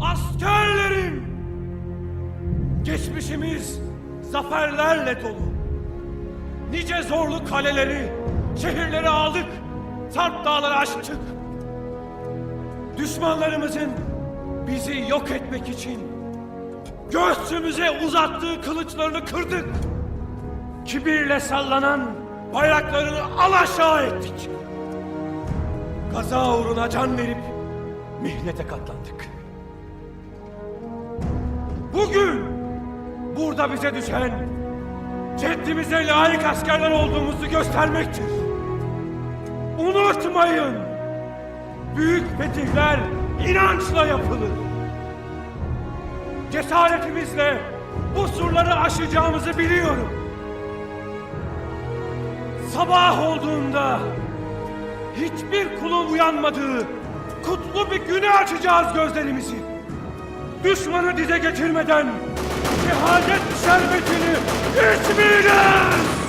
Askerlerim! Geçmişimiz zaferlerle dolu. Nice zorlu kaleleri, şehirleri aldık, Sarp dağları aştık. Düşmanlarımızın bizi yok etmek için göğsümüze uzattığı kılıçlarını kırdık. Kibirle sallanan bayraklarını alaşağı ettik. Kaza uğruna can verip mihnete katlandık. Bugün burada bize düşen ceddimize layık askerler olduğumuzu göstermektir. Unutmayın. Büyük fetihler inançla yapılır. Cesaretimizle bu surları aşacağımızı biliyorum. Sabah olduğunda hiçbir kulun uyanmadığı kutlu bir güne açacağız gözlerimizi. Düşmanı dize getirmeden şehadet şerbetini içmeyeceğiz.